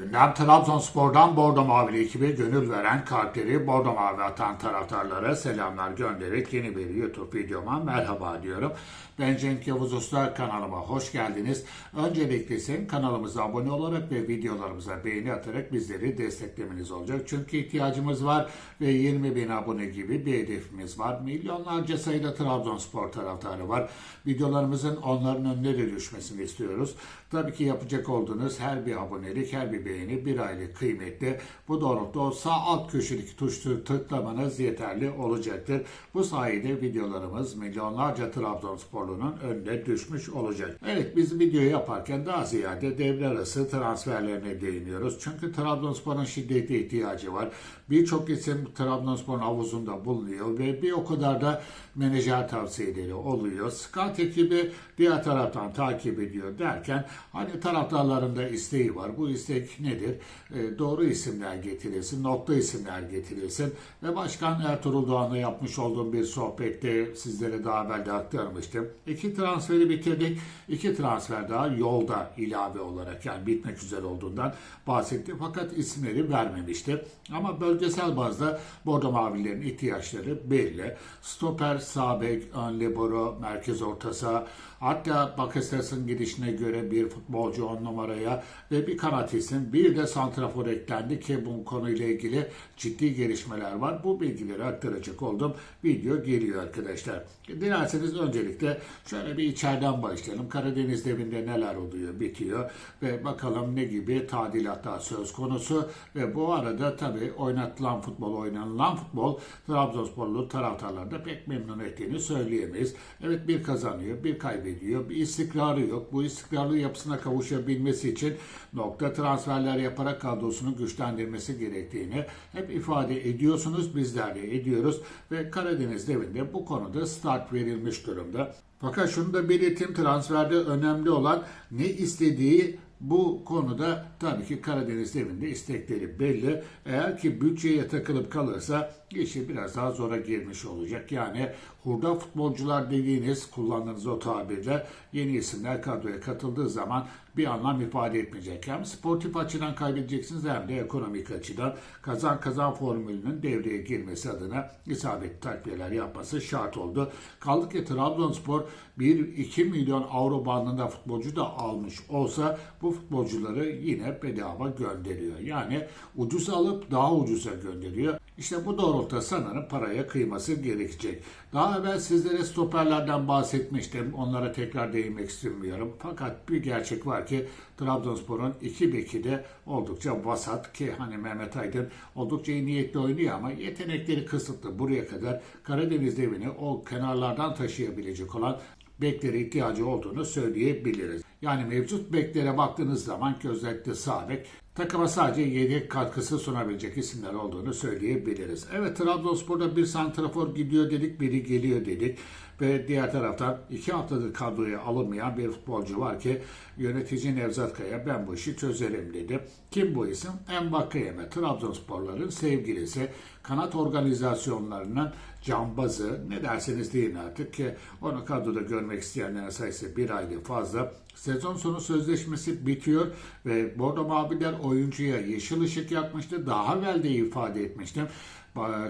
Gündem Trabzonspor'dan Bordo Mavili ekibi gönül veren kalpleri Bordo Mavi atan taraftarlara selamlar göndererek yeni bir YouTube videoma merhaba diyorum. Ben Cenk Yavuz Usta kanalıma hoş geldiniz. Öncelikle ise kanalımıza abone olarak ve videolarımıza beğeni atarak bizleri desteklemeniz olacak. Çünkü ihtiyacımız var ve 20 bin abone gibi bir hedefimiz var. Milyonlarca sayıda Trabzonspor taraftarı var. Videolarımızın onların önüne de düşmesini istiyoruz. Tabii ki yapacak olduğunuz her bir abonelik, her bir beğeni bir aylık kıymetli. Bu doğrultuda sağ alt köşedeki tuşu tıklamanız yeterli olacaktır. Bu sayede videolarımız milyonlarca Trabzonsporlunun önüne düşmüş olacak. Evet biz video yaparken daha ziyade devre arası transferlerine değiniyoruz. Çünkü Trabzonspor'un şiddetli ihtiyacı var. Birçok isim Trabzonspor'un havuzunda bulunuyor ve bir o kadar da menajer tavsiyeleri oluyor. Scout ekibi diğer taraftan takip ediyor derken hani taraftarların da isteği var. Bu istek nedir? E, doğru isimler getirilsin, nokta isimler getirilsin ve Başkan Ertuğrul Doğan'la yapmış olduğum bir sohbette sizlere daha evvel de aktarmıştım. İki transferi bitirdik. İki transfer daha yolda ilave olarak yani bitmek üzere olduğundan bahsetti. Fakat isimleri vermemişti. Ama bölgesel bazda Bordo Mavililerin ihtiyaçları belli. Stoper, sağ bek, ön libero, merkez orta saha, hatta Bakasetas'ın gidişine göre bir futbolcu on numaraya ve bir kanat isim, bir de santrafor eklendi ki bu konuyla ilgili ciddi gelişmeler var. Bu bilgileri aktaracak oldum. Video geliyor arkadaşlar. Dilerseniz öncelikle şöyle bir içeriden başlayalım. Karadeniz devinde neler oluyor, bitiyor ve bakalım ne gibi tadilatlar söz konusu ve bu arada tabii oynatılan futbol, oynanılan futbol Trabzonsporlu taraftarları da pek memnun ettiğini söyleyemeyiz. Evet bir kazanıyor, bir kaybediyor, bir istikrarı yok. Bu istikrarlı yapısına kavuşabilmesi için nokta transferler yaparak kadrosunu güçlendirmesi gerektiğini hep ifade ediyorsunuz. Bizler de ediyoruz ve Karadeniz devinde bu konuda start verilmiş durumda. Fakat şunu da belirteyim transferde önemli olan ne istediği bu konuda tabii ki Karadeniz devinde istekleri belli. Eğer ki bütçeye takılıp kalırsa işi biraz daha zora girmiş olacak. Yani hurda futbolcular dediğiniz kullandığınız o tabirle yeni isimler kadroya katıldığı zaman bir anlam ifade etmeyecek. Hem sportif açıdan kaybedeceksiniz hem de ekonomik açıdan kazan kazan formülünün devreye girmesi adına isabetli takviyeler yapması şart oldu. Kaldı ki Trabzonspor 1-2 milyon avro bandında futbolcu da almış olsa bu futbolcuları yine bedava gönderiyor. Yani ucuz alıp daha ucuza gönderiyor. İşte bu doğrultuda sanırım paraya kıyması gerekecek. Daha evvel sizlere stoperlerden bahsetmiştim. Onlara tekrar değinmek istemiyorum. Fakat bir gerçek var ki Trabzonspor'un iki beki de oldukça vasat ki hani Mehmet Aydın oldukça iyi niyetli oynuyor ama yetenekleri kısıtlı. Buraya kadar Karadeniz devini o kenarlardan taşıyabilecek olan beklere ihtiyacı olduğunu söyleyebiliriz. Yani mevcut beklere baktığınız zaman ki özellikle sağ bek takıma sadece yedek katkısı sunabilecek isimler olduğunu söyleyebiliriz. Evet Trabzonspor'da bir santrafor gidiyor dedik, biri geliyor dedik. Ve diğer taraftan iki haftadır kadroya alınmayan bir futbolcu var ki yönetici Nevzat Kaya ben bu işi çözerim dedi. Kim bu isim? Mbakayeme, Trabzonsporların sevgilisi, kanat organizasyonlarının cambazı ne derseniz deyin artık ki onu kadroda görmek isteyenlerin sayısı bir aylık fazla. Sezon sonu sözleşmesi bitiyor ve Bordo Maviler oyuncuya yeşil ışık yakmıştı. Daha evvel de ifade etmiştim.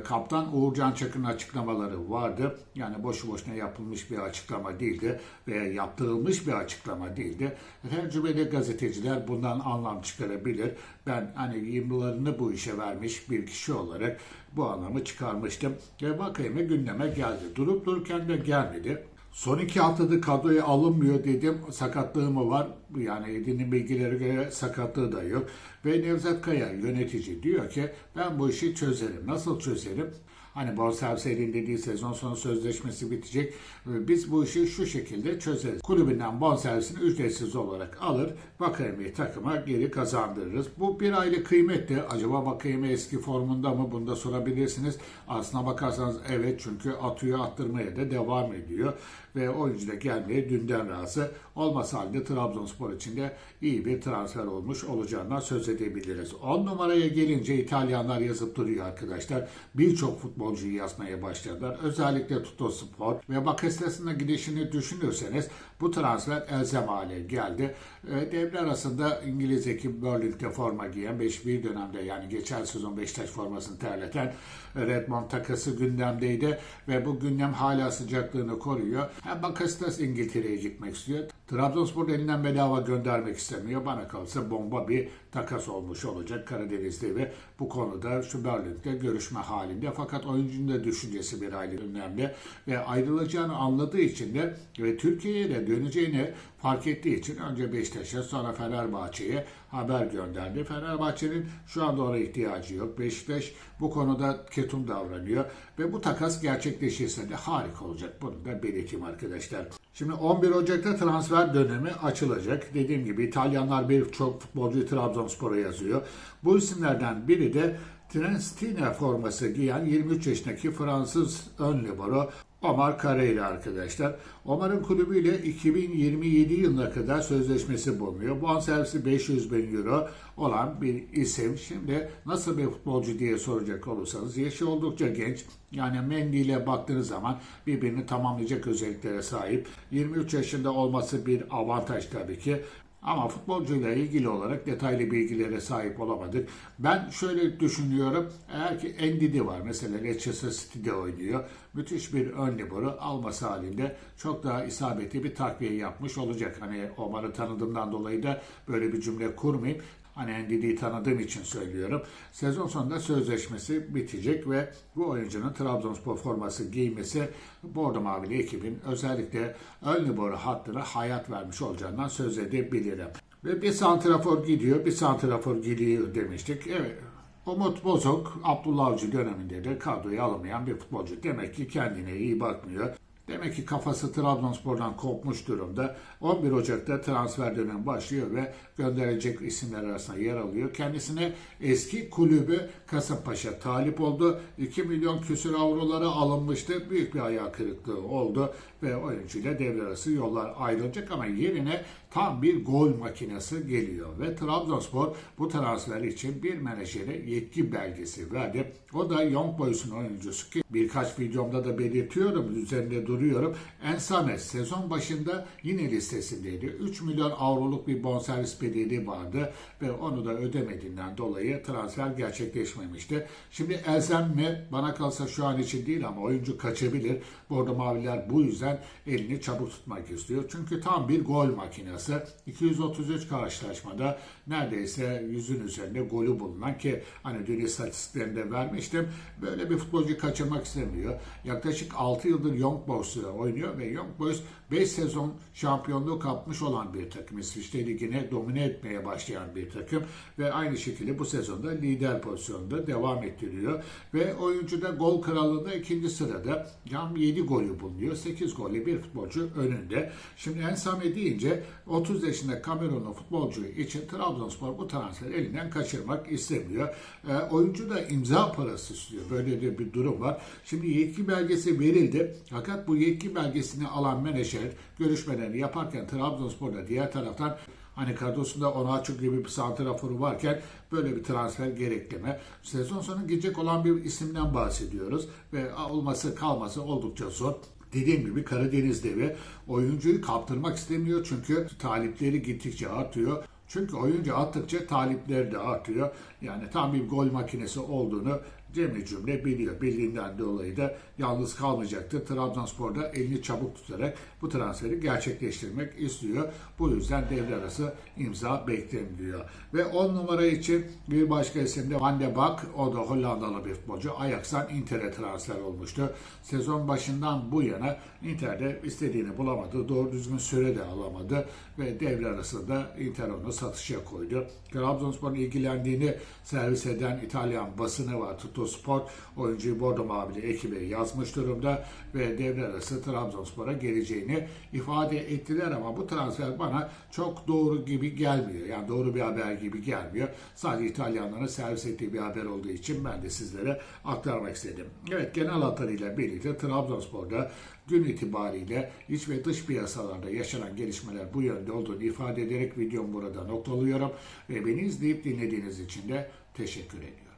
Kaptan Uğurcan Çakır'ın açıklamaları vardı. Yani boşu boşuna yapılmış bir açıklama değildi veya yaptırılmış bir açıklama değildi. Tecrübeli gazeteciler bundan anlam çıkarabilir. Ben hani yıllarını bu işe vermiş bir kişi olarak bu anlamı çıkarmıştım. Ve bakayım gündeme geldi. Durup dururken de gelmedi. Son iki haftada kadroya alınmıyor dedim. Sakatlığı mı var? Yani edinin bilgileri göre sakatlığı da yok. Ve Nevzat Kaya yönetici diyor ki ben bu işi çözerim. Nasıl çözerim? Hani bonservis değil sezon sonu sözleşmesi bitecek. Biz bu işi şu şekilde çözeriz. Kulübünden bonservisini ücretsiz olarak alır. Vakayemi takıma geri kazandırırız. Bu bir aylık kıymetli. Acaba Vakayemi eski formunda mı? Bunu da sorabilirsiniz. Aslına bakarsanız evet çünkü atıyor attırmaya da devam ediyor. Ve oyuncu da gelmeye dünden razı. Olmasa halde Trabzonspor için de iyi bir transfer olmuş olacağından söz edebiliriz. 10 numaraya gelince İtalyanlar yazıp duruyor arkadaşlar. Birçok futbol futbolcuyu yazmaya başladılar. Özellikle Tutto Spor ve Bakasetas'ın gidişini düşünürseniz bu transfer elzem hale geldi. E, devre arasında İngiliz ekip Berlin'de forma giyen 5 bir dönemde yani geçen sezon Beşiktaş formasını terleten Redmond takası gündemdeydi ve bu gündem hala sıcaklığını koruyor. Hem Bakasetas İngiltere'ye gitmek istiyor. Trabzonspor elinden bedava göndermek istemiyor. Bana kalırsa bomba bir takas olmuş olacak Karadeniz'de ve bu konuda şu Berlin'de görüşme halinde. Fakat oyuncunun da düşüncesi bir hayli önemli ve ayrılacağını anladığı için de ve Türkiye'ye de döneceğini fark ettiği için önce Beşiktaş'a sonra Fenerbahçe'ye haber gönderdi. Fenerbahçe'nin şu anda ona ihtiyacı yok. Beşiktaş bu konuda ketum davranıyor ve bu takas gerçekleşirse de harika olacak. Bunu da belirteyim arkadaşlar. Şimdi 11 Ocak'ta transfer dönemi açılacak. Dediğim gibi İtalyanlar birçok futbolcuyu Trabzonspor'a yazıyor. Bu isimlerden biri de Trentina forması giyen 23 yaşındaki Fransız ön libero Omar Carreira arkadaşlar. Omar'ın kulübüyle 2027 yılına kadar sözleşmesi bulunuyor. Bonservisi 500 bin euro olan bir isim. Şimdi nasıl bir futbolcu diye soracak olursanız yaşı oldukça genç. Yani Mendy ile baktığınız zaman birbirini tamamlayacak özelliklere sahip. 23 yaşında olması bir avantaj tabii ki. Ama futbolcuyla ilgili olarak detaylı bilgilere sahip olamadık. Ben şöyle düşünüyorum. Eğer ki Ndidi var. Mesela Leicester City'de oynuyor. Müthiş bir ön libero alması halinde çok daha isabetli bir takviye yapmış olacak. Hani Omar'ı tanıdığımdan dolayı da böyle bir cümle kurmayayım. Hani Ndidi'yi tanıdığım için söylüyorum. Sezon sonunda sözleşmesi bitecek ve bu oyuncunun Trabzonspor forması giymesi Bordo Mavili ekibin özellikle ön hattına hayat vermiş olacağından söz edebilirim. Ve bir santrafor gidiyor, bir santrafor gidiyor demiştik. Evet, Umut Bozok, Abdullah Avcı döneminde de kadroya alınmayan bir futbolcu. Demek ki kendine iyi bakmıyor. Demek ki kafası Trabzonspor'dan kopmuş durumda. 11 Ocak'ta transfer dönemi başlıyor ve gönderilecek isimler arasında yer alıyor. Kendisine eski kulübü Kasımpaşa talip oldu. 2 milyon küsür avrolara alınmıştı. Büyük bir ayağı kırıklığı oldu ve oyuncuyla devre arası yollar ayrılacak ama yerine tam bir gol makinesi geliyor ve Trabzonspor bu transfer için bir menajere yetki belgesi verdi. O da Young Boys'un oyuncusu ki birkaç videomda da belirtiyorum, üzerinde duruyorum. Ensames sezon başında yine listesindeydi. 3 milyon avroluk bir bonservis bedeli vardı ve onu da ödemediğinden dolayı transfer gerçekleşmemişti. Şimdi Elzem mi? Bana kalsa şu an için değil ama oyuncu kaçabilir. Bordo Maviler bu yüzden elini çabuk tutmak istiyor. Çünkü tam bir gol makinesi. 233 karşılaşmada neredeyse yüzün üzerinde golü bulunan ki hani dün istatistiklerinde vermiştim. Böyle bir futbolcu kaçırmak istemiyor. Yaklaşık 6 yıldır Young Boys'la oynuyor ve Young Boys 5 sezon şampiyonluğu kapmış olan bir takım. İsviçre Ligi'ne domine etmeye başlayan bir takım ve aynı şekilde bu sezonda lider pozisyonda devam ettiriyor. Ve oyuncu da gol krallığında ikinci sırada. Tam 7 golü bulunuyor. 8 golle bir futbolcu önünde. Şimdi Ensame deyince 30 yaşında Kamerunlu futbolcu için Trabzonspor bu transferi elinden kaçırmak istemiyor. E, oyuncu da imza parası istiyor. Böyle de bir durum var. Şimdi yetki belgesi verildi. Fakat bu yetki belgesini alan menajer görüşmelerini yaparken Trabzonspor'da diğer taraftan Hani kadrosunda Onaçu gibi bir santraforu varken böyle bir transfer gerekleme. Sezon sonu gidecek olan bir isimden bahsediyoruz ve olması kalması oldukça zor. Dediğim gibi Karadeniz devi oyuncuyu kaptırmak istemiyor çünkü talipleri gittikçe artıyor. Çünkü oyuncu attıkça talipleri de artıyor. Yani tam bir gol makinesi olduğunu Cemil cümle biliyor. Bildiğinden dolayı da yalnız kalmayacaktı. Trabzonspor'da elini çabuk tutarak bu transferi gerçekleştirmek istiyor. Bu yüzden devre arası imza bekleniliyor. Ve 10 numara için bir başka isim de Van de Bak. O da Hollandalı bir futbolcu. Ajax'tan Inter'e transfer olmuştu. Sezon başından bu yana Inter'de istediğini bulamadı. Doğru düzgün süre de alamadı. Ve devre arasında Inter onu satışa koydu. Trabzonspor'un ilgilendiğini servis eden İtalyan basını var. Tuttu Spor oyuncuyu Bordo Mavili ekibe yazmış durumda ve devre arası Trabzonspor'a geleceğini ifade ettiler ama bu transfer bana çok doğru gibi gelmiyor. Yani doğru bir haber gibi gelmiyor. Sadece İtalyanların servis ettiği bir haber olduğu için ben de sizlere aktarmak istedim. Evet genel hatlarıyla birlikte Trabzonspor'da gün itibariyle iç ve dış piyasalarda yaşanan gelişmeler bu yönde olduğunu ifade ederek videomu burada noktalıyorum ve beni izleyip dinlediğiniz için de teşekkür ediyorum.